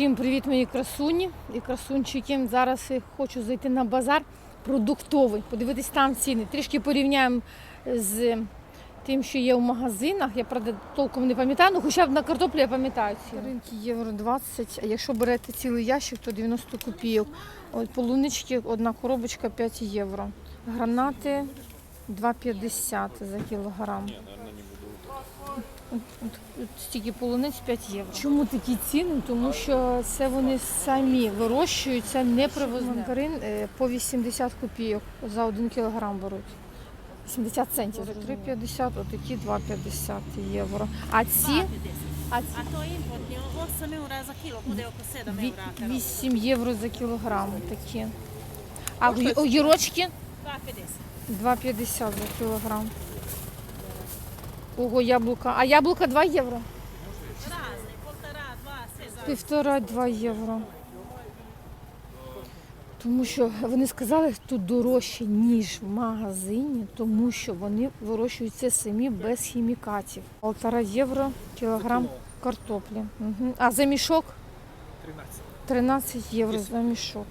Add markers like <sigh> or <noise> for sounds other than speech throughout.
Всім привіт, мої красуні і красунчики. Зараз я хочу зайти на базар продуктовий, подивитись там ціни. Трішки порівняємо з тим, що є в магазинах. Я правда толком не пам'ятаю, ну хоча б на картоплю я пам'ятаю ціни. Ринки євро 20, а якщо берете цілий ящик, то 90 копійок. От полунички, одна коробочка 5 євро. Гранати 2,50 за кілограм. От, от стільки полуниць 5 євро. Чому такі ціни? Тому що це вони самі вирощують, це не привозне. Мандарин е, по 80 копійок за 1 кілограм беруть. 80 центів. 3,50, отакі 2,50 євро. А ці а ці A to je importni, 8 eura za kilo, bude oko 7 ві- eura. 8 євро за кілограм такі. А гі- огірочки 2,50. 2,50 за кілограм. Ого, яблука. А яблука 2 євро. Razne, poltara, 2, sve za... Півтора-два євро. Тому що вони сказали, що тут дорожче, ніж в магазині, тому що вони вирощують це самі без хімікатів. Полтора євро кілограм картоплі. Угу. А за мішок 13. 13 євро за мішок.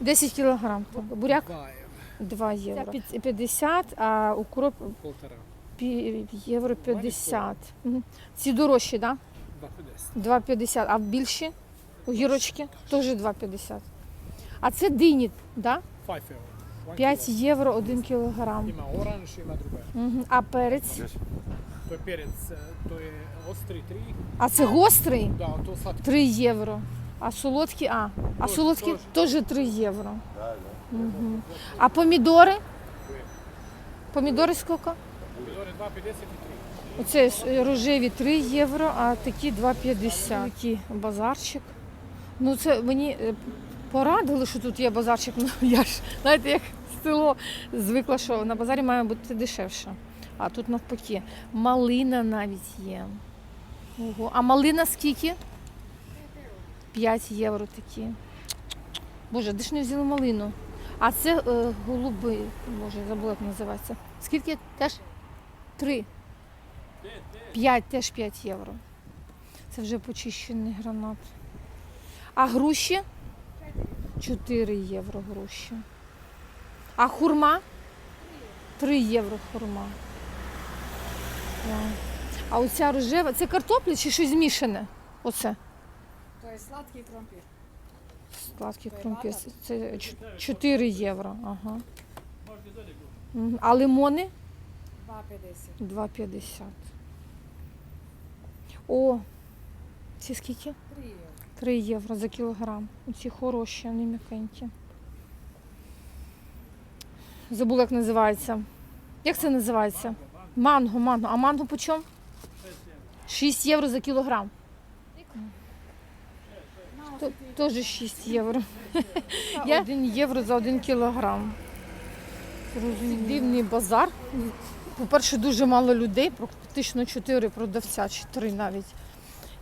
10 кілограм. Буряк 2 євро. 2 50, а укроп Полтора. Євро 50. Мгм. Ці дорожчі, так? 2,50. 2,50. А більші огірочки теж 2,50. А це дині, да? 5 євро. One 5 kilo. євро 1 кілограм. А перець? Je perec, e, to je ostri 3. А це гострий? To slatki. 3 євро. А солодкі? А, а солодкі теж 3 євро. Мгм. А помідори? Помідори скільки? Pomidore 2,50 i 3. Оце рожеві 3 євро, а такі 2,50. Такий базарчик. Ну це мені е, порадили, що тут є базарчик. Ну <laughs> я ж знаєте, як село звикла, що на базарі має бути дешевше. А тут навпаки. Малина навіть є. Ого. А малина скільки? 5 євро такі. Боже, де ж не взяли малину? А це е, голуби, боже, забула, як називається. Скільки теж? Три. 5, теж 5 євро. Це вже почищений гранат. А груші? 4 євро груші. А хурма? 3 євро хурма. А оця рожева, це картопля чи щось змішане? Оце. To je slatki krompir. Сладкий кромпіс. Це 4 євро. Ага. А лимони? 2,50. 2,50. О, ці скільки? 3 euro. 3 євро за кілограм. Ці хороші, вони м'якенькі. Забула, як називається. Як це називається? Манго, манго. А манго по чому? 6 євро за кілограм. Теж 6 євро. <laughs> Я 1 євро за 1 кілограм. Дивний базар. По-перше, дуже мало людей, практично 4 продавця, чи 3 навіть.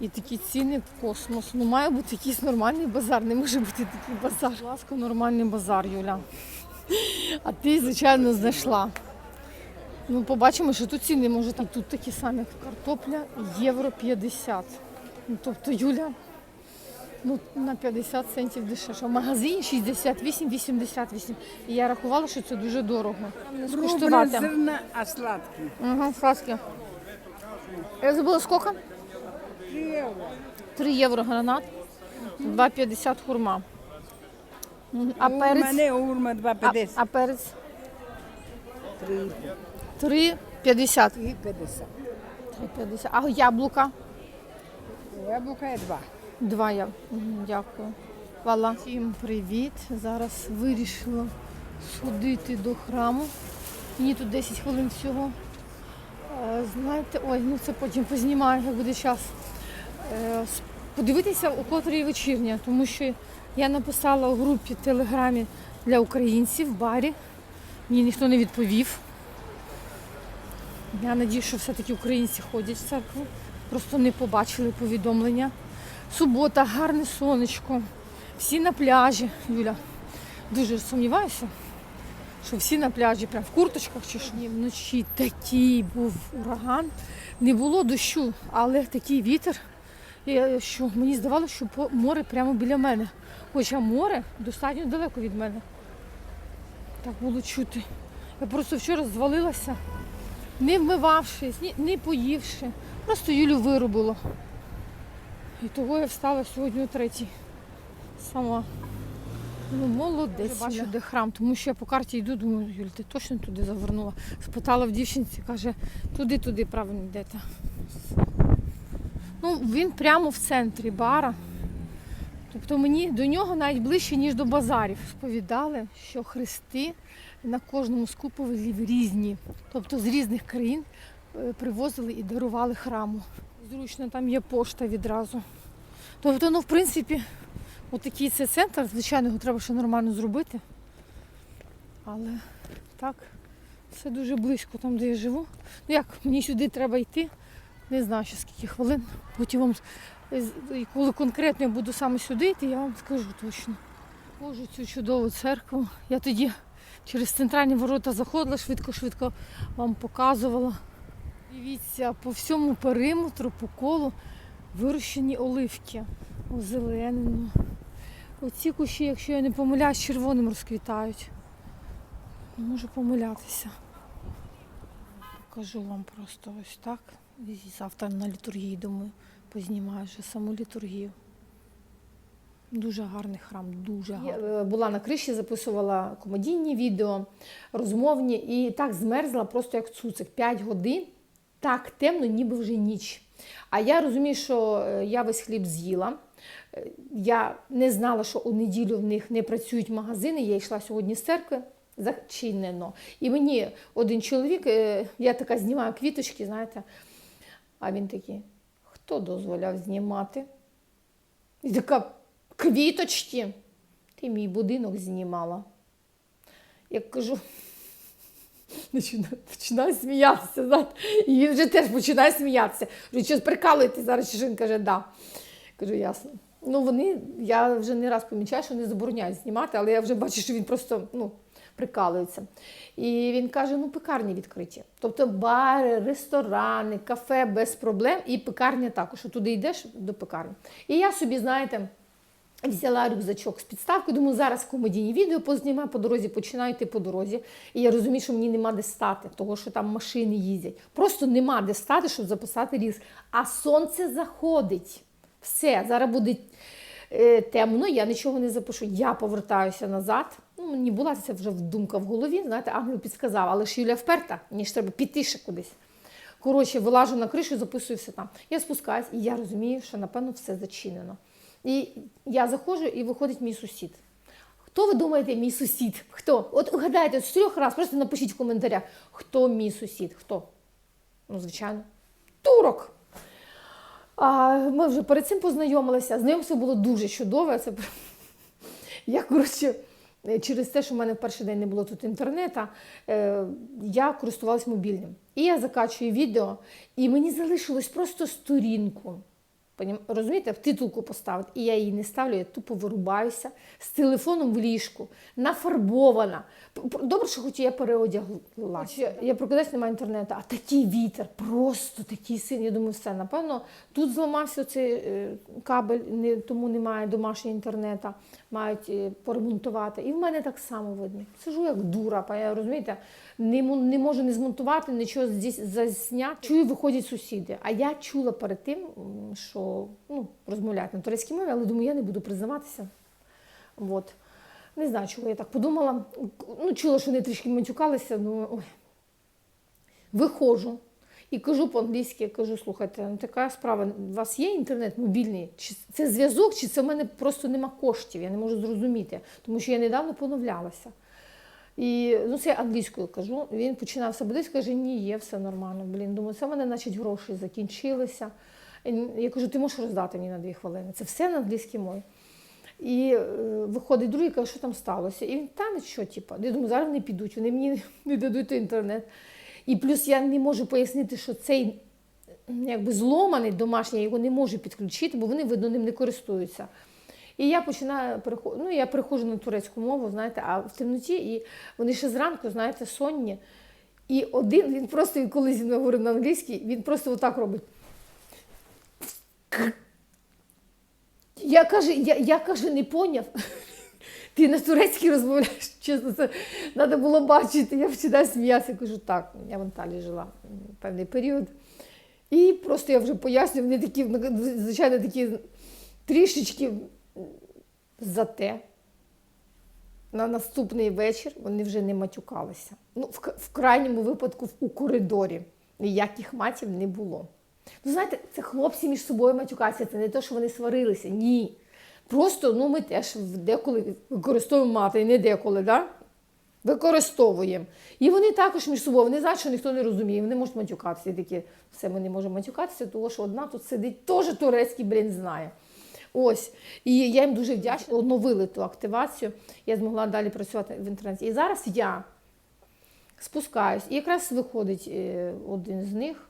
І такі ціни в космос. Ну має бути якийсь нормальний базар, не може бути такий базар. Будь ласка, нормальний базар, Юля. А ти, звичайно, знайшла. Ну, побачимо, що тут ціни може там тут такі самі, картопля, євро 50. Ну, тобто, Юля, ну на 50 центів дешевше. В магазині 68-88. І я рахувала, що це дуже дорого. Не скуштувати. zrna, a slatki. Ага, сладкі. Я забула скільки? 3 euro. 3 євро гранат, 2,50 хурма. Мгм. А Urma, перець? ne urma А, 2,50. а перець? 3 3,50. 3,50. 3,50. А яблука? Jabuka je 2. Два я. Дякую. Хвала. Всім привіт. Зараз вирішила сходити до храму. Мені тут 10 хвилин всього. Е, Знаєте, ой, ну це потім познімаю, як буде час. Е, Подивитися, у котрій вечірня, тому що я написала у групі телеграмі для українців в барі. Мені ніхто не відповів. Я надію, що все-таки українці ходять в церкву. Просто не побачили повідомлення. Субота, гарне сонечко. Всі на пляжі. Юля, дуже сумніваюся, що всі на пляжі, прям в курточках чи що. Вночі такий був ураган. Не було дощу, але такий вітер. Що мені здавалося, що море прямо біля мене. Хоча море достатньо далеко від мене. Так було чути. Я просто вчора звалилася, не вмивавшись, не поївши. Просто Юлю вирубило. І того я встала сьогодні о третій. Сама. Ну, молодець. Я бачу, де храм, тому що я по карті йду, думаю, Юль, ти точно туди завернула. Спитала в дівчинці, каже, туди, туди правильно йдете. Ну, він прямо в центрі бара. Тобто мені до нього навіть ближче, ніж до базарів. Сповідали, що хрести на кожному з куполів різні. Тобто з різних країн е, привозили і дарували храму. Зручно, там є пошта відразу. Тобто, ну, в принципі, отакий це центр, звичайно, його треба ще нормально зробити. Але так, все дуже близько там, де я живу. Ну як, мені сюди треба йти, не знаю, ще скільки хвилин. Потім вам, коли конкретно я буду саме сюди йти, я вам скажу точно. Боже, цю чудову церкву. Я тоді через центральні ворота заходила, швидко-швидко вам показувала. Дивіться, по всьому периметру, по колу вирощені оливки, озеленено. Оці кущі, якщо я не помиляюсь, червоним розквітають. Можу помилятися. Покажу вам просто ось так. Завтра на літургії, думаю, познімаю вже саму літургію. Дуже гарний храм, дуже гарний. Я е, була на криші, записувала комедійні відео, розмовні, і так змерзла просто як цуцик. 5 годин, так темно, ніби вже ніч. А я розумію, що е, я весь хліб з'їла. Е, Я не знала, що у неділю в них не працюють магазини. Я йшла сьогодні з церкви. Зачинено. І мені один чоловік, е, я така знімаю квіточки, знаєте, а він такий, хто дозволяв знімати? І така, квіточки, ти мій будинок знімала. Я кажу, починаю сміятися. І він вже теж починає сміятися. Кажу, що прикалуєте зараз? Чи що? Він каже, да. Кажу, ясно. Ну, вони, я вже не раз помічаю, що не забороняють знімати, але я вже бачу, що він просто ну, прикалується. І він каже: ну, пекарні відкриті. Тобто бари, ресторани, кафе без проблем, і пекарня також. Туди йдеш до пекарні. І я собі, знаєте. Взяла рюкзачок з підставкою, думаю, зараз комедійні відео познімаю по дорозі, починаю йти по дорозі. І я розумію, що мені нема де стати, того що там машини їздять. Просто нема де стати, щоб записати різ. А сонце заходить. Все, зараз буде е, темно, я нічого не запишу. Я повертаюся назад. Ну, мені була це вже думка в голові, знаєте, ангел підсказав, але ж Юля вперта, мені ж треба піти ще кудись. Коротше, вилажу на кришу, записую все там. Я спускаюсь, і я розумію, що напевно все зачинено. І я заходжу, і виходить мій сусід. Хто ви думаєте, мій сусід? Хто? От угадайте з трьох разів, просто напишіть в коментарях, хто мій сусід? Хто? Ну, звичайно, турок. А ми вже перед цим познайомилися. Знайомство було дуже чудове. Це... Я, коротше, через те, що в мене в перший день не було тут інтернету, е, я користувалась мобільним. І я закачую відео, і мені залишилось просто сторінку. Розумієте, в титулку поставити. І я її не ставлю, я тупо вирубаюся з телефоном в ліжку, нафарбована. Добре, що хоч я переодяглася. Я прокидаюсь, немає інтернету, а такий вітер, просто такий сильний. Я думаю, все, напевно, тут зламався цей е, кабель, не, тому немає домашнього інтернету, мають е, поремонтувати. І в мене так само видно. Сижу як дура, я, розумієте, не, не можу не змонтувати, нічого засняти. Чую, виходять сусіди. А я чула перед тим, що ну, розмовляють на турецькій мові, але думаю, я не буду признаватися. От. Не знаю, чого я так подумала. Ну, чула, що вони трішки матюкалися, ну ой. Виходжу і кажу по-англійськи, кажу, слухайте, ну така справа, у вас є інтернет мобільний? Чи це зв'язок, чи це в мене просто нема коштів? Я не можу зрозуміти, тому що я недавно поновлялася. І ну, це я англійською кажу. Він починав себе десь, каже, ні, є, все нормально. Блін, думаю, це в мене, значить, гроші закінчилися. Я кажу, ти можеш роздати мені на дві хвилини. Це все на англійській мові. І е, виходить другий, каже, що там сталося. І він, та нічого, типу. Я думаю, зараз вони підуть, вони мені <laughs> не дадуть інтернет. І плюс я не можу пояснити, що цей якби зломаний домашній, я його не можу підключити, бо вони, видно, ним не користуються. І я починаю ну, я переходжу на турецьку мову, знаєте, а в темноті, і вони ще зранку, знаєте, сонні. І один, він просто, коли зі мною говорив на англійській, він просто отак робить. Я каже, я, я каже, не поняв. Ти на турецькій розмовляєш, чесно, це треба було бачити. Я завжди сміявся, кажу, так, я в Анталії жила певний період. І просто я вже пояснюю, вони такі, звичайно, такі трішечки зате. На наступний вечір вони вже не матюкалися. Ну, в, в крайньому випадку у коридорі ніяких матів не було. Ну, знаєте, це хлопці між собою матюкаються, це не те, що вони сварилися. Ні. Просто ну, ми теж деколи використовуємо мати, не деколи, да? використовуємо. І вони також між собою, вони знають, що ніхто не розуміє, вони можуть матюкатися. І такі, все, ми не можемо матюкатися, тому що одна тут сидить, теж турецький блін знає. Ось. І я їм дуже вдячна. Оновили ту активацію. Я змогла далі працювати в інтернеті. І зараз я спускаюсь. І якраз виходить е, один з них,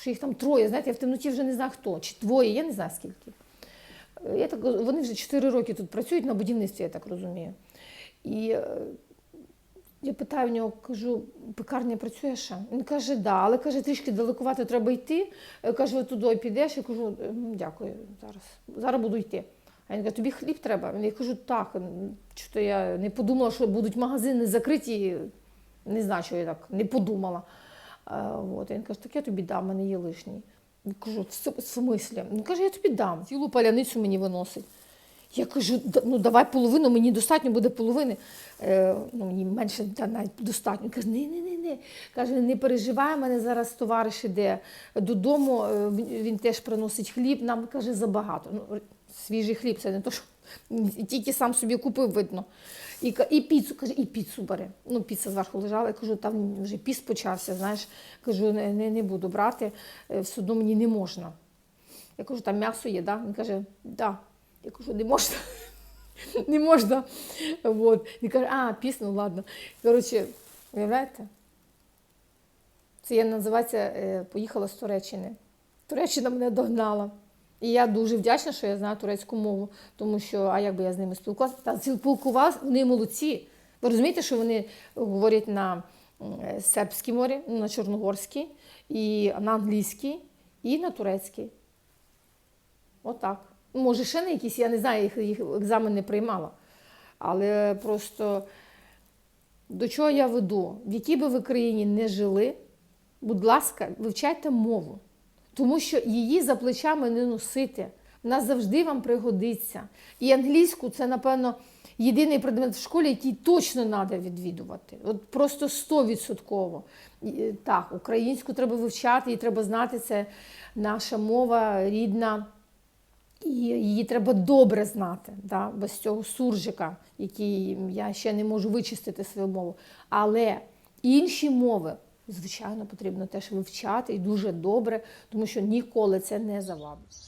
що їх там троє, знаєте, я в темноті вже не знаю хто, чи двоє, я не знаю скільки. Е, Я так, вони вже 4 роки тут працюють на будівництві, я так розумію. І е, я питаю в нього, кажу, пекарня працює ще? Він каже, да, але каже, трішки далекувато треба йти. Е, Каже, туди підеш. Я кажу, «Е, дякую, зараз. Зараз буду йти. А він каже, тобі хліб треба? Я кажу, так. Що я не подумала, що будуть магазини закриті. Не знаю, що я так не подумала. А, от. Він каже, так я тобі дам, мене є лишній. Я кажу, в смислі? Він каже, я тобі дам. Цілу паляницю мені виносить. Я кажу, ну давай половину, мені достатньо буде половини. Е, ну, мені менше та навіть достатньо. Він Каже, ні, ні, ні, ні. Каже, не переживай, мене зараз товариш іде додому, е, він теж приносить хліб, нам каже, забагато. Ну, свіжий хліб, це не то, що тільки сам собі купив, видно. І, і піцу, каже, і піцу бери. Ну, піца зверху лежала, я кажу, там вже піс почався, знаєш. Кажу, не, не, буду брати, е, все одно мені не можна. Я кажу, там м'ясо є, да? Він каже, да. Я кажу, не можна. <laughs> Не можна. Вот. Він каже, а, піс, ну ладно. Коротше, уявляєте? Це я називається е, поїхала з Туреччини. Туреччина мене догнала. І я дуже вдячна, що я знаю турецьку мову, тому що, а як би я з ними спілкувалася? Та спілкувалася, вони молодці. Ви розумієте, що вони говорять на сербській мові, на чорногорській, і на англійській, і на турецькій. Отак. Може, ще не якісь, я не знаю, їх, їх екзамен не приймала. Але просто до чого я веду? В якій би ви країні не жили, будь ласка, вивчайте мову. Тому що її за плечами не носити. Вона завжди вам пригодиться. І англійську це, напевно, єдиний предмет в школі, який точно треба відвідувати. От просто стовідсотково. І, е, Так, українську треба вивчати, і треба знати, це наша мова рідна. І її треба добре знати, да? без цього суржика, який я ще не можу вичистити свою мову. Але інші мови, звичайно, потрібно теж вивчати і дуже добре, тому що ніколи це не завадить.